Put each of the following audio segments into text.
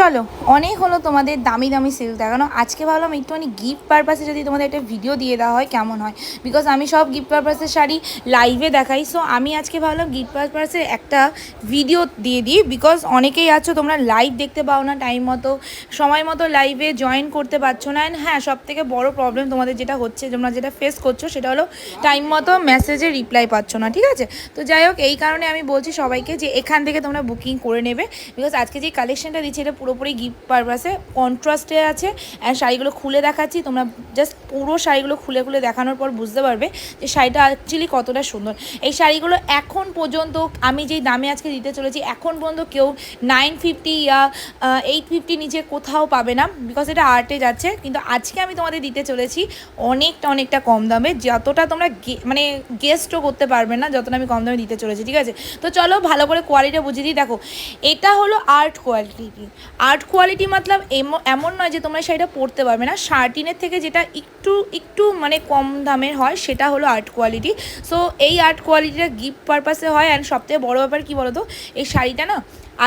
চলো, অনেক হলো তোমাদের দামি দামি সেল দেখানো। আজকে ভাবলাম একটুখানি গিফট পারপাসে যদি তোমাদের একটা ভিডিও দিয়ে দেওয়া হয়, কেমন হয়? বিকজ আমি সব গিফট পারপাসের শাড়ি লাইভে দেখাই সো আমি আজকে ভাবলাম গিফট পারপাসে একটা ভিডিও দিয়ে দিই বিকজ অনেকেই আছো, তোমরা লাইভ দেখতে পাও না টাইম মতো, সময় মতো লাইভে জয়েন করতে পারছ না। অ্যান্ড হ্যাঁ সব থেকে বড় প্রবলেম তোমাদের যেটা হচ্ছে, তোমরা যেটা ফেস করছ, সেটা হলো টাইম মতো মেসেজে রিপ্লাই পাচ্ছ না, ঠিক আছে? তো যাই হোক, এই কারণে আমি বলছি সবাইকে যে এখান থেকে তোমরা বুকিং করে নেবে বিকজ আজকে যে কালেকশনটা দিচ্ছি, এটা পুরোপুরি গিফট পারপাসে কন্ট্রাস্টে আছে অ্যান্ড শাড়িগুলো খুলে দেখাচ্ছি। তোমরা জাস্ট পুরো শাড়িগুলো খুলে খুলে দেখানোর পর বুঝতে পারবে যে শাড়িটা অ্যাকচুয়ালি কতটা সুন্দর। এই শাড়িগুলো এখন পর্যন্ত আমি যেই দামে আজকে দিতে চলেছি, এখন পর্যন্ত কেউ নাইন ফিফটি ইয়া এইট ফিফটি নিচে কোথাও পাবে না বিকজ এটা আর্টে যাচ্ছে। কিন্তু আজকে আমি তোমাদের দিতে চলেছি অনেকটা অনেকটা কম দামে, যতটা তোমরা মানে গেস্টও করতে পারবে না, যতটা আমি কম দামে দিতে চলেছি, ঠিক আছে? তো চলো ভালো করে কোয়ালিটিটা বুঝিয়ে দিই। দেখো, এটা হলো আর্ট কোয়ালিটি আর্ট কোয়ালিটি মতলব এম- এমন নয় যে তোমরা শাড়িটা পরতে পারবে না। শার্টিনের থেকে যেটা একটু একটু মানে কম দামের হয়, সেটা হলো আর্ট কোয়ালিটি সো এই আর্ট কোয়ালিটিটা গিফট পারপাসে হয়। অ্যান্ড সবথেকে বড়ো ব্যাপার কী বলো তো এই শাড়িটা না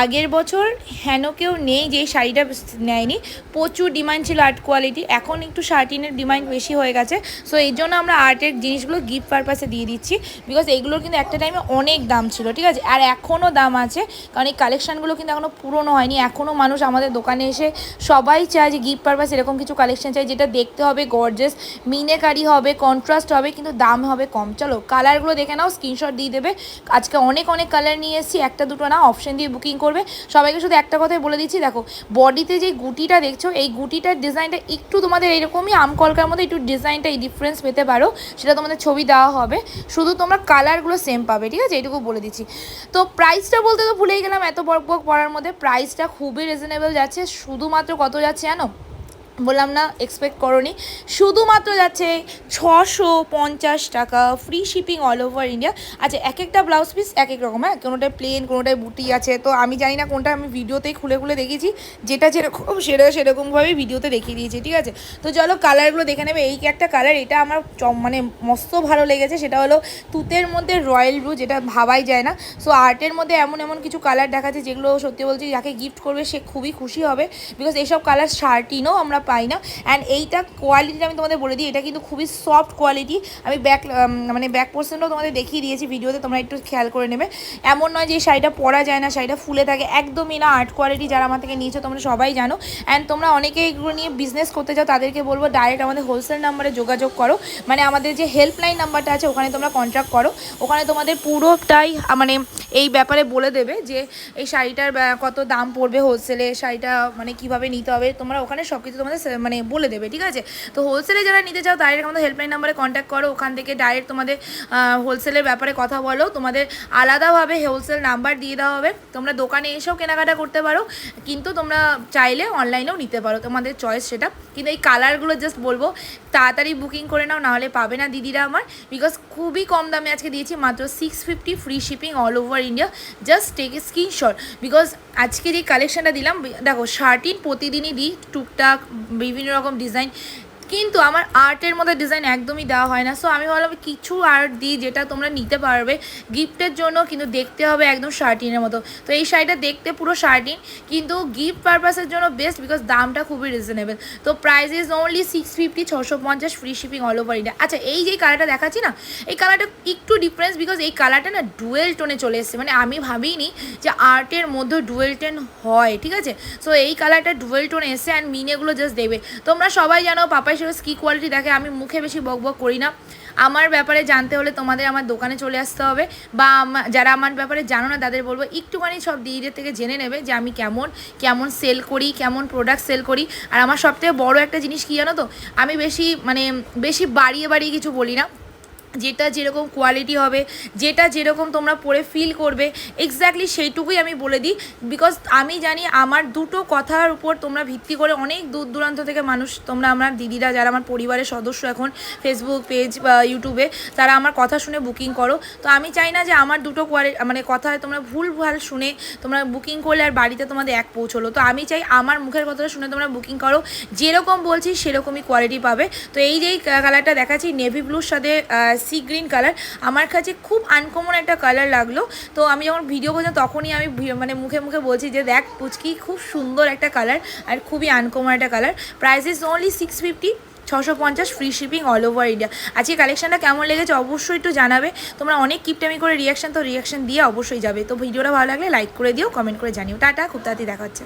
আগের বছর হেন কেউ নেই, যে শাড়িটা নেয়নি। প্রচুর ডিমান্ড ছিল আর্ট কোয়ালিটি এখন একটু শার্টিনের ডিমান্ড বেশি হয়ে গেছে। সো এই জন্য আমরা আর্টের জিনিসগুলো গিফট পারপাসে দিয়ে দিচ্ছি। বিকজ এইগুলোর কিন্তু একটা টাইমে অনেক দাম ছিল, ঠিক আছে? আর এখনও দাম আছে। কারণ এই কালেকশানগুলো কিন্তু এখনও পুরনো হয়নি। এখনও মানুষ আমাদের দোকানে এসে সবাই চায় যে গিফট পারপাস এরকম কিছু কালেকশন চাই, যেটা দেখতে হবে গর্জেস মিনেকারি হবে কন্ট্রাস্ট হবে, কিন্তু দাম হবে কম। চলো কালারগুলো দেখে নাও স্ক্রিনশট দিয়ে দেবে। আজকে অনেক অনেক কালার নিয়ে এসেছি। একটা, দুটো না অপশন দিয়ে বুকিং করবে। সবাইকে শুধু একটা কথাই বলে দিচ্ছি, দেখো, বডিতে যে গুটিটা দেখছ, এই গুটিটার ডিজাইনটা একটু তোমাদের এইরকমই আম কলকার মধ্যে একটু ডিজাইনটা এই ডিফারেন্স পেতে পারো, সেটা তোমাদের ছবি দেওয়া হবে। শুধু তোমরা কালারগুলো সেম পাবে, ঠিক আছে? এইটুকু বলে দিচ্ছি। তো প্রাইসটা বলতে তো ভুলেই গেলাম, এত বক বক পড়ার মধ্যে। প্রাইসটা খুবই রিজনেবল যাচ্ছে, শুধুমাত্র কত যাচ্ছে জানো? বললাম না এক্সপেক্ট করনি। শুধুমাত্র যাচ্ছে ছশো পঞ্চাশ টাকা free shipping all over India আচ্ছা এক একটা ব্লাউজ পিস এক এক রকম হ্যাঁ? কোনোটায় প্লেন কোনোটায় বুটি আছে। তো আমি জানি না কোনটা আমি ভিডিওতেই খুলে খুলে দেখেছি। যেটা যেরকম, সেটা সেরকমভাবে ভিডিওতে দেখিয়ে দিয়েছি, ঠিক আছে? তো চলো কালারগুলো দেখে নেবে। এই একটা কালার এটা আমার মানে মস্ত ভালো লেগেছে। সেটা হলো তুতের মধ্যে রয়্যাল ব্লু যেটা ভাবাই যায় না। সো আর্টের মধ্যে এমন এমন কিছু কালার দেখাচ্ছে, যেগুলো সত্যি বলছি, যাকে গিফট করবে সে খুবই খুশি হবে। বিকজ এইসব কালার শার্টিনও আমরা পাই না। অ্যান্ড এইটা কোয়ালিটিটা আমি তোমাদের বলে দিই, এটা কিন্তু খুবই সফট কোয়ালিটি আমি ব্যাক মানে ব্যাক পোর্শনটাও তোমাদের দেখিয়ে দিয়েছি ভিডিওতে, তোমরা একটু খেয়াল করে নেবে। এমন নয় যে শাড়িটা পরা যায় না, শাড়িটা ফুলে থাকে, একদমই না। আর্ট কোয়ালিটি যারা আমার থেকে নিয়েছো, তোমরা সবাই জানো। অ্যান্ড তোমরা অনেকে এগুলো নিয়ে বিজনেস করতে চাও, তাদেরকে বলব ডাইরেক্ট আমাদের হোলসেল নাম্বারে যোগাযোগ করো। মানে আমাদের যে হেল্পলাইন নাম্বারটা আছে, ওখানে তোমরা কন্ট্যাক্ট করো। ওখানে তোমাদের পুরোটাই মানে এই ব্যাপারে বলে দেবে যে এই শাড়িটার কত দাম পড়বে হোলসেলে শাড়িটা মানে কীভাবে নিতে হবে। তোমরা ওখানে সব কিছু তোমাদের সে- মানে বলে দেবে, ঠিক আছে? তো হোলসেলে যারা নিতে চাও ডাইরেক্ট আমাদের হেল্পলাইন নাম্বারে কন্ট্যাক্ট করো। ওখান থেকে ডাইরেক্ট তোমাদের হোলসেলের ব্যাপারে কথা বলো। তোমাদের আলাদাভাবে হোলসেল নাম্বার দিয়ে দেওয়া হবে। তোমরা দোকানে এসেও কেনাকাটা করতে পারো। কিন্তু তোমরা চাইলে অনলাইনেও নিতে পারো। তোমাদের চয়েস সেটা। কিন্তু এই কালারগুলো জাস্ট বলব, তাড়াতাড়ি বুকিং করে নাও, নাহলে পাবে না দিদিরা আমার। বিকজ খুবই কম দামে আজকে দিয়েছি, মাত্র six fifty free shipping all over India just take a screenshot because আজকে যে কালেকশানটা দিলাম, দেখো, শার্টিন প্রতিদিনই দিই, টুকটাক বিভিন্ন রকম ডিজাইন কিন্তু আমার আর্টের মধ্যে ডিজাইন একদমই দেওয়া হয় না। সো আমি ভাবলাম কিছু আর্ট দিই যেটা তোমরা নিতে পারবে গিফটের জন্য কিন্তু দেখতে হবে একদম শার্টিনের মতো। তো এই শাড়িটা দেখতে পুরো শার্টিন কিন্তু গিফট পারপাসের জন্য বেস্ট বিকজ দামটা খুবই রিজনেবল তো price is only six fifty ছশো পঞ্চাশ free shipping all over India আচ্ছা এই যে কালারটা দেখাচ্ছি না, এই কালারটা একটু ডিফারেন্স বিকজ এই কালারটা না ডুয়েল টোনে চলে এসেছে। মানে আমি ভাবিনি যে আর্টের মধ্যে ডুয়েল টোন হয়, ঠিক আছে? সো এই কালারটা ডুয়েল টোন এসে অ্যান্ড মিনেগুলো জাস্ট দেবে। তোমরা সবাই জানো পাপাই সেরকম কী কোয়ালিটি দেখে আমি মুখে বেশি বক বক করি না। আমার ব্যাপারে জানতে হলে তোমাদের আমার দোকানে চলে আসতে হবে বা যারা আমার ব্যাপারে জানো না তাদের বলব, একটুখানি সব দিদিদের থেকে জেনে নেবে যে আমি কেমন কেমন সেল করি, কেমন প্রোডাক্ট সেল করি। আর আমার সবথেকে বড় একটা জিনিস কী জানো তো, আমি বেশি মানে বেশি বাড়িয়ে বাড়িয়ে কিছু বলি না। যেটা যেরকম কোয়ালিটি হবে, যেটা যেরকম তোমরা পরে ফিল করবে এক্স্যাক্টলি সেইটুকুই আমি বলে দিই। বিকজ আমি জানি আমার দুটো কথার উপর তোমরা ভিত্তি করে অনেক দূর দূরান্ত থেকে মানুষ, তোমরা আমার দিদিরা যারা আমার পরিবারের সদস্য এখন ফেসবুক পেজ বা ইউটিউবে তারা আমার কথা শুনে বুকিং করো। তো আমি চাই না যে আমার দুটো কোয়ালিটি মানে কথায় তোমরা ভুল ভালো শুনে তোমরা বুকিং করলে আর বাড়িতে তোমাদের এক পৌঁছলো। তো আমি চাই আমার মুখের কথাটা শুনে তোমরা বুকিং করো। যেরকম বলছি সেরকমই কোয়ালিটি পাবে। তো এই যেই কালারটা দেখাচ্ছি নেভি ব্লুর সাথে সি গ্রিন কালার আমার কাছে খুব আনকমন একটা কালার লাগল। তো আমি যখন ভিডিও করছিলাম, তখনই আমি মানে মুখে মুখে বলছি যে, দেখ, পুচকি, খুব সুন্দর একটা কালার আর খুবই আনকমন একটা colour price is only six fifty ছশো পঞ্চাশ free shipping all over India আজকে কালেকশনটা কেমন লেগেছে অবশ্যই একটু জানাবে। তোমরা অনেক কিপটামি করে রিয়াকশন তো রিয়াকশন দিয়ে অবশ্যই যাবে। তো ভিডিওটা ভালো লাগলে লাইক করে দিও কমেন্ট করে জানিও। টাটা, খুব তাড়াতাড়ি দেখা হচ্ছে।